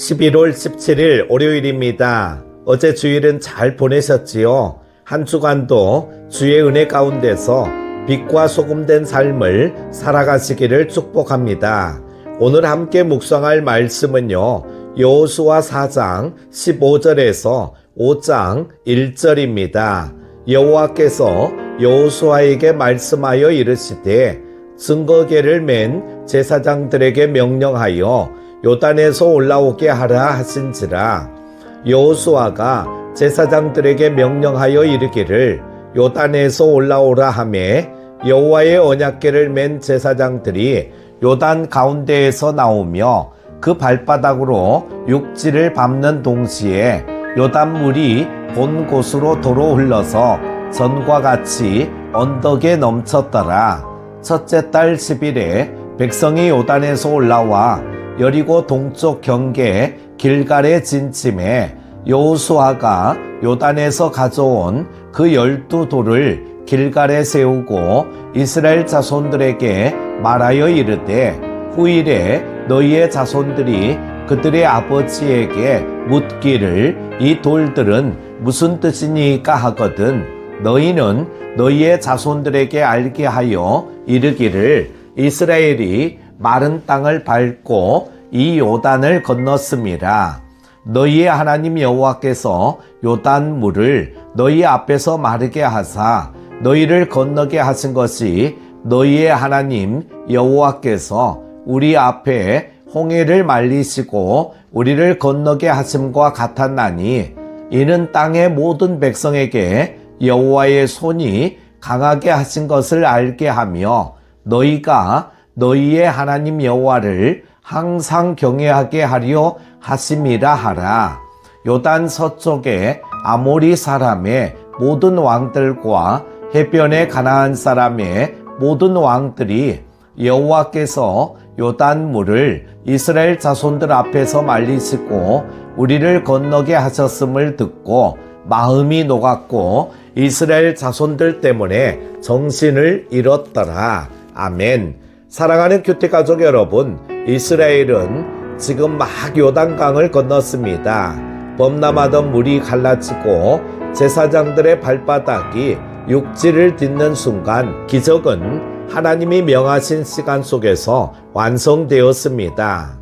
11월 17일 월요일입니다. 어제 주일은 잘 보내셨지요? 한 주간도 주의 은혜 가운데서 빛과 소금된 삶을 살아가시기를 축복합니다. 오늘 함께 묵상할 말씀은요. 여호수아 4장 15절에서 5장 1절입니다. 여호와께서 여호수아에게 말씀하여 이르시되 증거계를 맨 제사장들에게 명령하여 요단에서 올라오게 하라 하신지라 여호수아가 제사장들에게 명령하여 이르기를 요단에서 올라오라 하매 여호와의 언약궤를 맨 제사장들이 요단 가운데에서 나오며 그 발바닥으로 육지를 밟는 동시에 요단 물이 본 곳으로 도로 흘러서 전과 같이 언덕에 넘쳤더라. 첫째 달 10일에 백성이 요단에서 올라와 여리고 동쪽 경계 길갈에 진침해 여호수아가 요단에서 가져온 그 열두 돌을 길갈에 세우고 이스라엘 자손들에게 말하여 이르되 후일에 너희의 자손들이 그들의 아버지에게 묻기를 이 돌들은 무슨 뜻이니까 하거든 너희는 너희의 자손들에게 알게 하여 이르기를 이스라엘이 마른 땅을 밟고 이 요단을 건넜음이라. 너희의 하나님 여호와께서 요단 물을 너희 앞에서 마르게 하사 너희를 건너게 하신 것이 너희의 하나님 여호와께서 우리 앞에 홍해를 말리시고 우리를 건너게 하심과 같았나니 이는 땅의 모든 백성에게 여호와의 손이 강하게 하신 것을 알게 하며 너희가 너희의 하나님 여호와를 항상 경외하게 하려 하심이라 하라. 요단 서쪽에 아모리 사람의 모든 왕들과 해변의 가나안 사람의 모든 왕들이 여호와께서 요단 물을 이스라엘 자손들 앞에서 말리시고 우리를 건너게 하셨음을 듣고 마음이 녹았고 이스라엘 자손들 때문에 정신을 잃었더라. 아멘. 사랑하는 교태 가족 여러분, 이스라엘은 지금 막 요단강을 건넜습니다. 범람하던 물이 갈라지고 제사장들의 발바닥이 육지를 딛는 순간 기적은 하나님이 명하신 시간 속에서 완성되었습니다.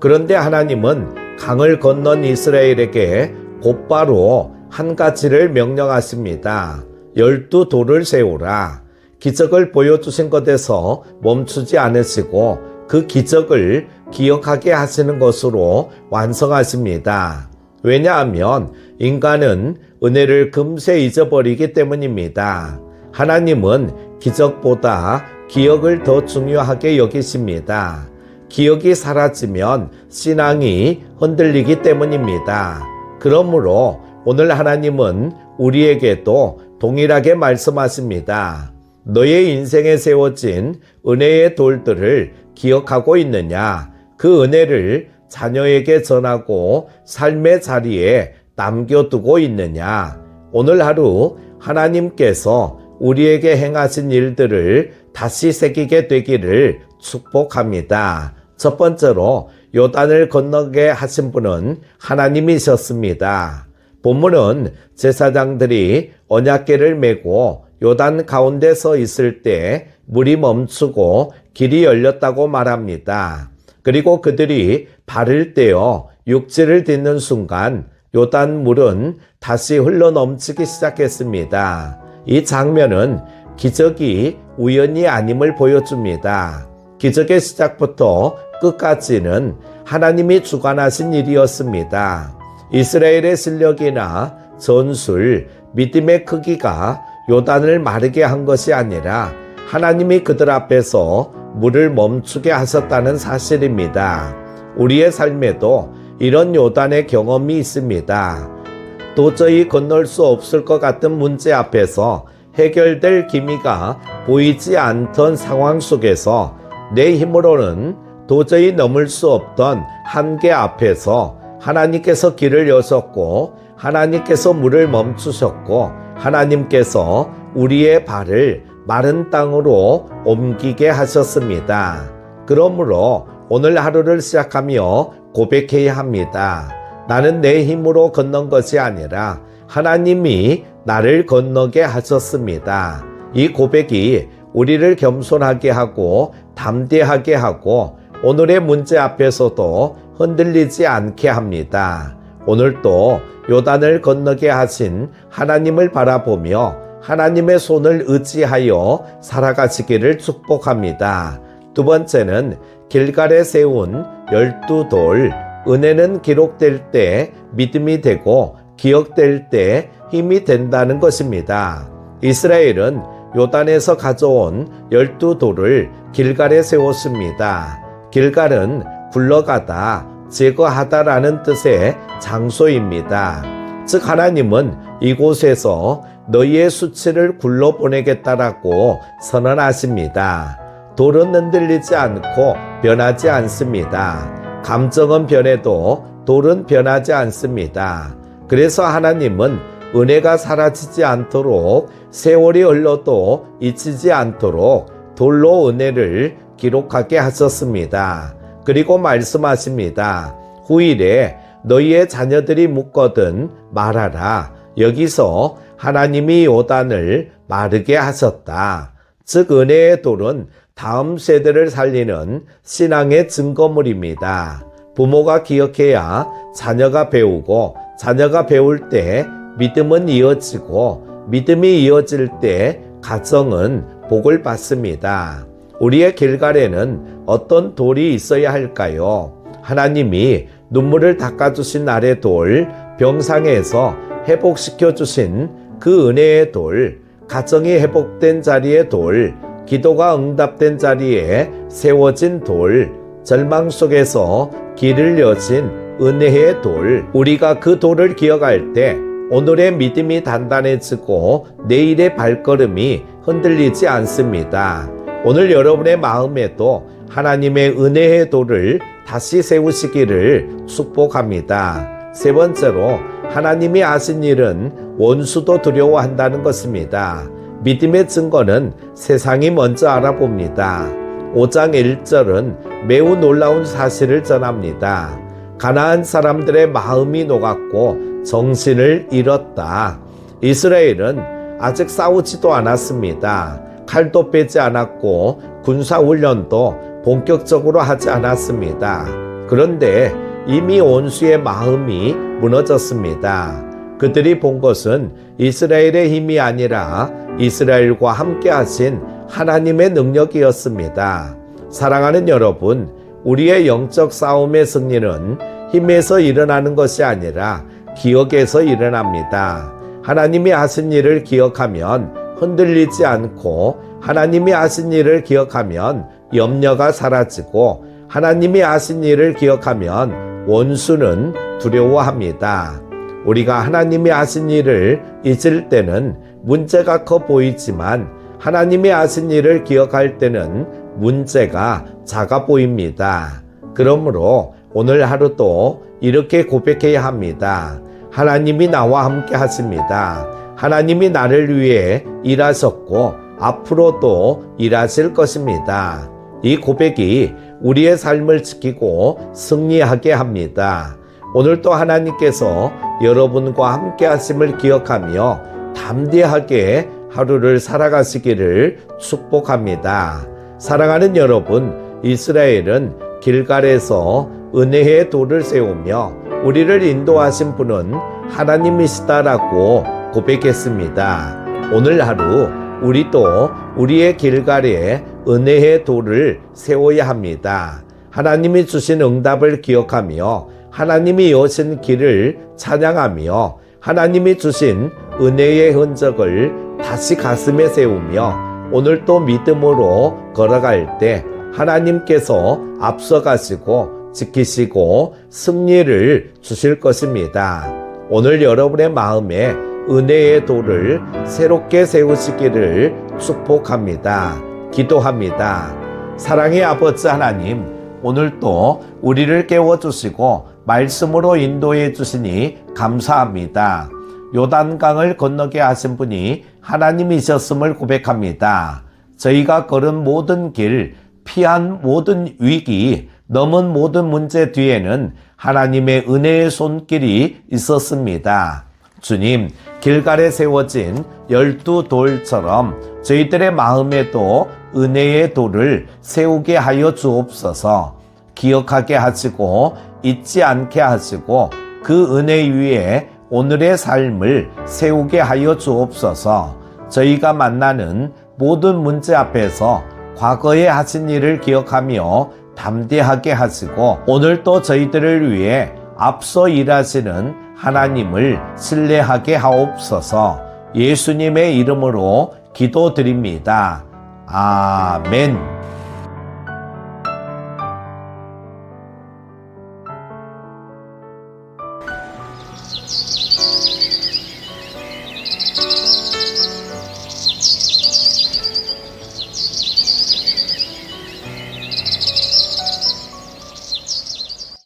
그런데 하나님은 강을 건넌 이스라엘에게 곧바로 한 가지를 명령하십니다. 열두 돌을 세우라. 기적을 보여주신 것에서 멈추지 않으시고 그 기적을 기억하게 하시는 것으로 완성하십니다. 왜냐하면 인간은 은혜를 금세 잊어버리기 때문입니다. 하나님은 기적보다 기억을 더 중요하게 여기십니다. 기억이 사라지면 신앙이 흔들리기 때문입니다. 그러므로 오늘 하나님은 우리에게도 동일하게 말씀하십니다. 너의 인생에 세워진 은혜의 돌들을 기억하고 있느냐? 그 은혜를 자녀에게 전하고 삶의 자리에 남겨두고 있느냐? 오늘 하루 하나님께서 우리에게 행하신 일들을 다시 새기게 되기를 축복합니다. 첫 번째로 요단을 건너게 하신 분은 하나님이셨습니다. 본문은 제사장들이 언약궤를 메고 요단 가운데 서 있을 때 물이 멈추고 길이 열렸다고 말합니다. 그리고 그들이 발을 떼어 육지를 딛는 순간 요단 물은 다시 흘러 넘치기 시작했습니다. 이 장면은 기적이 우연이 아님을 보여줍니다. 기적의 시작부터 끝까지는 하나님이 주관하신 일이었습니다. 이스라엘의 실력이나 전술, 믿음의 크기가 요단을 마르게 한 것이 아니라 하나님이 그들 앞에서 물을 멈추게 하셨다는 사실입니다. 우리의 삶에도 이런 요단의 경험이 있습니다. 도저히 건널 수 없을 것 같은 문제 앞에서 해결될 기미가 보이지 않던 상황 속에서 내 힘으로는 도저히 넘을 수 없던 한계 앞에서 하나님께서 길을 여셨고 하나님께서 물을 멈추셨고 하나님께서 우리의 발을 마른 땅으로 옮기게 하셨습니다. 그러므로 오늘 하루를 시작하며 고백해야 합니다. 나는 내 힘으로 건넌 것이 아니라 하나님이 나를 건너게 하셨습니다. 이 고백이 우리를 겸손하게 하고 담대하게 하고 오늘의 문제 앞에서도 흔들리지 않게 합니다. 오늘도 요단을 건너게 하신 하나님을 바라보며 하나님의 손을 의지하여 살아가시기를 축복합니다. 두 번째는 길갈에 세운 열두 돌, 은혜는 기록될 때 믿음이 되고 기억될 때 힘이 된다는 것입니다. 이스라엘은 요단에서 가져온 열두 돌을 길갈에 세웠습니다. 길갈은 굴러가다, 제거하다라는 뜻의 장소입니다. 즉 하나님은 이곳에서 너희의 수치를 굴러 보내겠다라고 선언하십니다. 돌은 흔들리지 않고 변하지 않습니다. 감정은 변해도 돌은 변하지 않습니다. 그래서 하나님은 은혜가 사라지지 않도록 세월이 흘러도 잊히지 않도록 돌로 은혜를 기록하게 하셨습니다. 그리고 말씀하십니다. 후일에 너희의 자녀들이 묻거든 말하라. 여기서 하나님이 요단을 마르게 하셨다. 즉 은혜의 돌은 다음 세대를 살리는 신앙의 증거물입니다. 부모가 기억해야 자녀가 배우고 자녀가 배울 때 믿음은 이어지고 믿음이 이어질 때 가정은 복을 받습니다. 우리의 길갈에는 어떤 돌이 있어야 할까요? 하나님이 눈물을 닦아주신 날의 돌, 병상에서 회복시켜 주신 그 은혜의 돌, 가정이 회복된 자리의 돌, 기도가 응답된 자리에 세워진 돌, 절망 속에서 길을 여신 은혜의 돌, 우리가 그 돌을 기억할 때 오늘의 믿음이 단단해지고 내일의 발걸음이 흔들리지 않습니다. 오늘 여러분의 마음에도 하나님의 은혜의 돌을 다시 세우시기를 축복합니다. 세 번째로 하나님이 하신 일은 원수도 두려워한다는 것입니다. 믿음의 증거는 세상이 먼저 알아봅니다. 5장 1절은 매우 놀라운 사실을 전합니다. 가나안 사람들의 마음이 녹았고 정신을 잃었다. 이스라엘은 아직 싸우지도 않았습니다. 칼도 빼지 않았고 군사훈련도 본격적으로 하지 않았습니다. 그런데 이미 온수의 마음이 무너졌습니다. 그들이 본 것은 이스라엘의 힘이 아니라 이스라엘과 함께 하신 하나님의 능력이었습니다. 사랑하는 여러분, 우리의 영적 싸움의 승리는 힘에서 일어나는 것이 아니라 기억에서 일어납니다. 하나님이 하신 일을 기억하면 흔들리지 않고 하나님이 하신 일을 기억하면 염려가 사라지고 하나님이 하신 일을 기억하면 원수는 두려워합니다. 우리가 하나님이 하신 일을 잊을 때는 문제가 커 보이지만 하나님이 하신 일을 기억할 때는 문제가 작아 보입니다. 그러므로 오늘 하루도 이렇게 고백해야 합니다. 하나님이 나와 함께 하십니다. 하나님이 나를 위해 일하셨고 앞으로도 일하실 것입니다. 이 고백이 우리의 삶을 지키고 승리하게 합니다. 오늘도 하나님께서 여러분과 함께 하심을 기억하며 담대하게 하루를 살아가시기를 축복합니다. 사랑하는 여러분, 이스라엘은 길갈에서 은혜의 돌을 세우며 우리를 인도하신 분은 하나님이시다라고 고백했습니다. 오늘 하루 우리도 우리의 길갈에 은혜의 돌을 세워야 합니다. 하나님이 주신 응답을 기억하며 하나님이 여신 길을 찬양하며 하나님이 주신 은혜의 흔적을 다시 가슴에 세우며 오늘 또 믿음으로 걸어갈 때 하나님께서 앞서가시고 지키시고 승리를 주실 것입니다. 오늘 여러분의 마음에 은혜의 돌을 새롭게 세우시기를 축복합니다. 기도합니다. 사랑의 아버지 하나님, 오늘도 우리를 깨워주시고 말씀으로 인도해 주시니 감사합니다. 요단강을 건너게 하신 분이 하나님이셨음을 고백합니다. 저희가 걸은 모든 길, 피한 모든 위기, 넘은 모든 문제 뒤에는 하나님의 은혜의 손길이 있었습니다. 주님, 길갈에 세워진 열두 돌처럼 저희들의 마음에도 은혜의 돌을 세우게 하여 주옵소서. 기억하게 하시고 잊지 않게 하시고 그 은혜 위에 오늘의 삶을 세우게 하여 주옵소서. 저희가 만나는 모든 문제 앞에서 과거에 하신 일을 기억하며 담대하게 하시고 오늘 또 저희들을 위해 앞서 일하시는 하나님을 신뢰하게 하옵소서 예수님의 이름으로 기도드립니다. 아멘.